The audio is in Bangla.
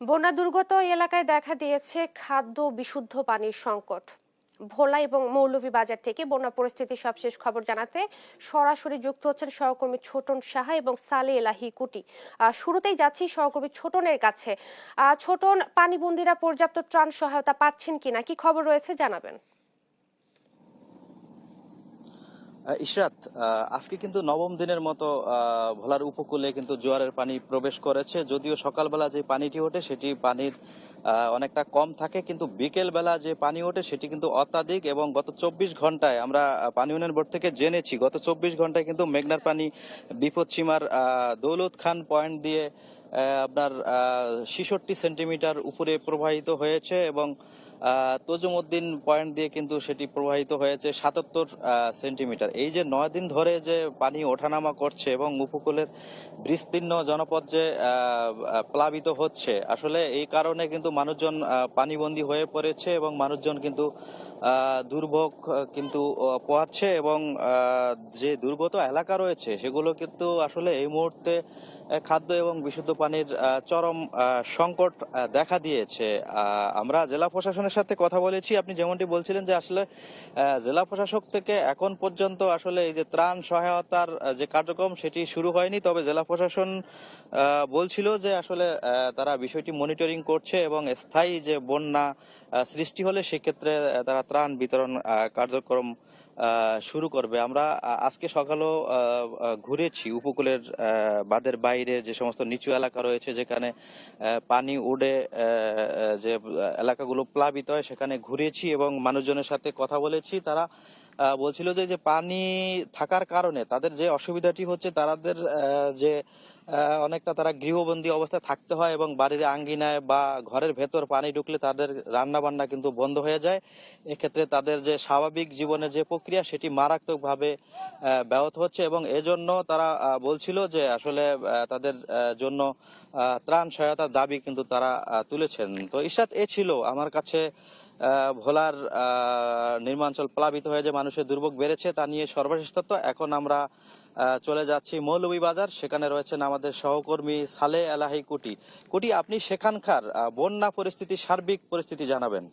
বন্যা দুর্গত এলাকায় দেখা দিয়েছে খাদ্য বিশুদ্ধ পানির সংকট। ভোলা এবং মৌলভীবাজার থেকে বন্যা পরিস্থিতির সবশেষ খবর জানাতে সরাসরি যুক্ত হচ্ছেন সহকর্মী ছোটন সাহা এবং সালে এলাহি কুটি। শুরুতেই যাচ্ছি সহকর্মী ছোটনের কাছে। ছোটন, পানিবন্দিরা পর্যাপ্ত ত্রাণ সহায়তা পাচ্ছেন কিনা? কি খবর রয়েছে? জানাবেন। ইশরাত আজকে কিন্তু নবম দিনের মতো ভোলার উপকূলে কিন্তু জোয়ারের পানি প্রবেশ করেছে। যদিও সকালবেলা যে পানিটি ওঠে, সেটি পানির অনেকটা কম থাকে, কিন্তু বিকেল বেলা যে পানি ওঠে, সেটি কিন্তু অত্যাধিক এবং গত চব্বিশ ঘন্টায় আমরা পানি উন্নয়ন বোর্ড থেকে জেনেছি, গত চব্বিশ ঘন্টায় কিন্তু মেঘনার পানি বিপদসীমার দৌলত খান পয়েন্ট দিয়ে আপনার ছিষট্টি সেন্টিমিটার উপরে প্রবাহিত হয়েছে এবং আহ, তজুমউদ্দিন পয়েন্ট দিয়ে কিন্তু সেটি প্রবাহিত হয়েছে সাতাত্তর সেন্টিমিটার এই যে নয় দিন ধরে যে পানি ওঠানামা করছে এবং উপকূলের বিস্তীর্ণ জনপদ যে প্লাবিত হচ্ছে আসলে এই কারণে কিন্তু মানুষজন পানিবন্দী হয়ে পড়েছে এবং মানুষজন কিন্তু দুর্ভোগ কিন্তু পোহাচ্ছে এবং যে দুর্গত এলাকা রয়েছে সেগুলো কিন্তু আসলে এই মুহূর্তে খাদ্য এবং বিশুদ্ধ পানির চরম সংকট দেখা দিয়েছে। আমরা জেলা প্রশাসনের সাথে কথা বলেছি। আপনি যেমনটি বলছিলেন যে আসলে জেলা প্রশাসক থেকে এখন পর্যন্ত আসলে এই যে ত্রাণ সহায়তার যে কার্যক্রম, সেটি শুরু হয়নি। তবে জেলা প্রশাসন বলছিল যে আসলে তারা বিষয়টি মনিটরিং করছে এবং স্থায়ী যে বন্যা সৃষ্টি হলে সেক্ষেত্রে তারা ত্রাণ বিতরণ কার্যক্রম শুরু করবে। আমরা আজকে সকালেও ঘুরেছি উপকূলের বাঁধের বাইরে যে সমস্ত নিচু এলাকা রয়েছে যেখানে পানি উড়ে যে এলাকাগুলো প্লাবিত হয় সেখানে ঘুরেছি এবং মানুষজনের সাথে কথা বলেছি। তারা বলছিল যে পানি থাকার কারণে তাদের যে অসুবিধাটি হচ্ছে তাদের যে অনেকটা তারা গৃহবন্দী অবস্থায় থাকতে হয় এবং বাড়ির আঙ্গিনায় বা ঘরের ভেতর পানি ঢুকলে তাদের রান্না বান্না কিন্তু বন্ধ হয়ে যায়। এক্ষেত্রে তাদের যে স্বাভাবিক জীবনের যে প্রক্রিয়া, সেটি মারাত্মকভাবে ব্যাহত হচ্ছে এবং এজন্য তারা বলছিল যে আসলে তাদের জন্য ত্রাণ সহায়তার দাবি কিন্তু তারা তুলেছেন। তো ইশাত এ ছিল আমার কাছে ভোলার নির্মাঞ্চল প্লাবিত হয়ে যে মানুষের দুর্ভোগ বেড়েছে তা নিয়ে সর্বশেষ তথ্য। এখন আমরা চলে যাচ্ছি মৌলভীবাজার সেখানে রয়েছেন আমাদের সহকর্মী সালে এলাহি কুটি। কুটি, আপনি সেখানকার বন্যা পরিস্থিতি, সার্বিক পরিস্থিতি জানাবেন।